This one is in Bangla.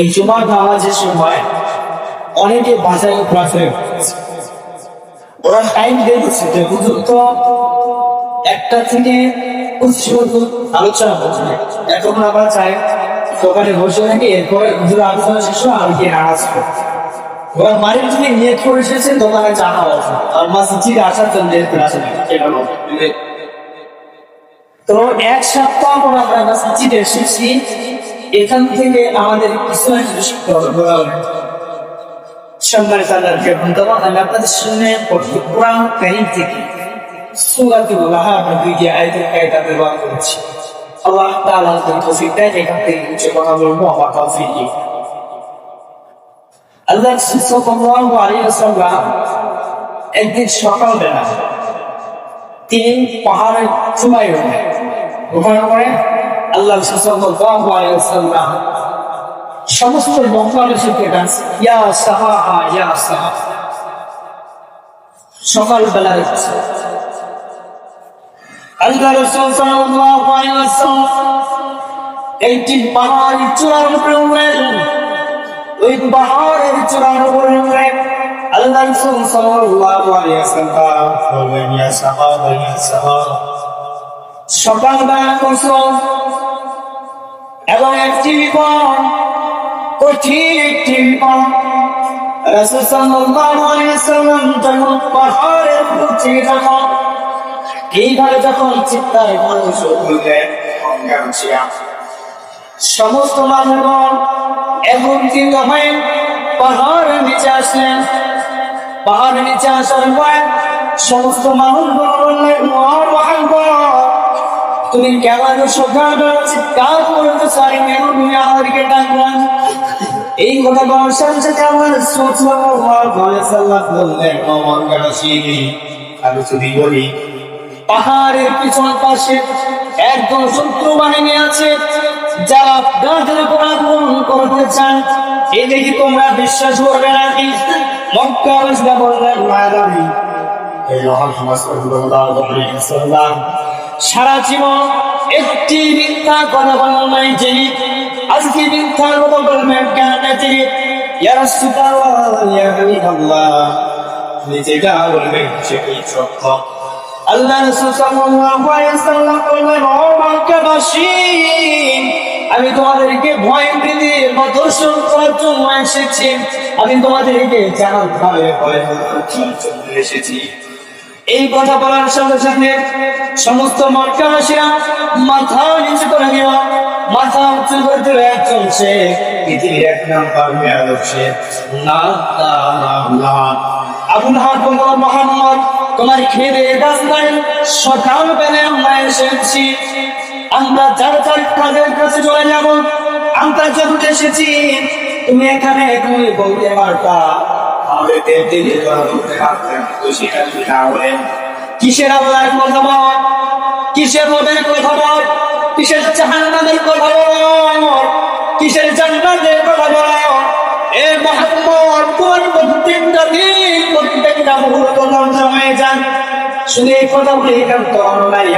এই জুমার নামাজের সময় অনেকে বাসায় ঘোরাফেরা করছে। ওরা টাইম যে একটা থেকে আলোচনা করছে এখন দোকানে বসে এরপরে আলোচনা শেষ হয় পড়ি। ওরা নিয়ে করে এসেছে, দোকানে আর মসজিদে আসার জন্য তো এক সপ্তাহ পর আমরা এসেছি। এখান থেকে আমাদের কিছু। সম্মানিত আমি আপনাদের পড়ছি কোরআন থেকে। সূরাতুল লাহাব কায়দা ব্যবহার আল্লাহ তাআলা যদি তৌফিক দেয় এখান থেকে কিছু কথা বলব, আমার আল্লাহ একদিন সকালবেলা তিনি পাহাড়ের চূড়ায় উঠলেন ওখানে আল্লাহ ওয়াসাল্লাম সমস্ত বাংলাদেশকে ডাকছে ইয়া সাহা ইয়া সাহা। সকালবেলা হচ্ছে আল্লাহ রাসূল সাল্লাল্লাহু আলাইহি ওয়াসাল্লাম একটি পাহাড়ি চূড়ার উপরে উঠলেন ওই পাহাড়ের চূড়ার উপরে উঠলেন এবং একটি বিপদ কঠিন একটি বিপদ পাহাড়ের মানুষ সমস্ত নিচে আসলেন। পাহাড়ের নিচে আসার সমস্ত মানুষগণ বললেন মহামহাঙ্গর তুমি কেমন মেরু তুমি আমাদেরকে এই কথা আমি যদি বলি, পাহাড়ের পিছন পাশে শত্রু বাহিনী আছে, যারা আপনাদের উপর আক্রমণ করতে চান এই দেখি তোমরা বিশ্বাস করবে নাকি? মক্কা এই সারা জীবন একটি মিথ্যা কথা বলা নাই যে, আজকে মিথ্যা কথা বলবেন কেন যেটা বলবেন আমি তোমাদেরকে ভয় করার জন্য এসেছি। আমি তোমাদেরকে জানার ভয় জন্য এসেছি। এই কথা বলার সঙ্গে সঙ্গে সমস্ত মক্কাবাসীরা মাথা নিচু করে দিল মাথা উঁচু করে দিল একজন সে পৃথিবীর এক নাম্বার মেয়াদক সে না না আবুল হাট মোহাম্মদ তোমার খেয়ে গাছ নাই সকাল বেলা আমরা এসেছি। আমরা যার যার কাজের কাছে চলে যাব, আমরা যখন এসেছি। তুমি এখানে তুমি বলতে পারতা আমাদের দেবদের করতে পারতেন তো সেটা যদি না বলেন কিসের আল্লাহর কথা বল কিসের রবের কথা কিসের জাহান্নামের কথা কিসের জান্নাতের কথা বল এ মোহাম্মদ তোমার প্রত্যেকটা দিন প্রত্যেকটা মুহূর্ত ধ্বংস হয়ে যান শুনে এই কথা বলে এখান তো অন্যায়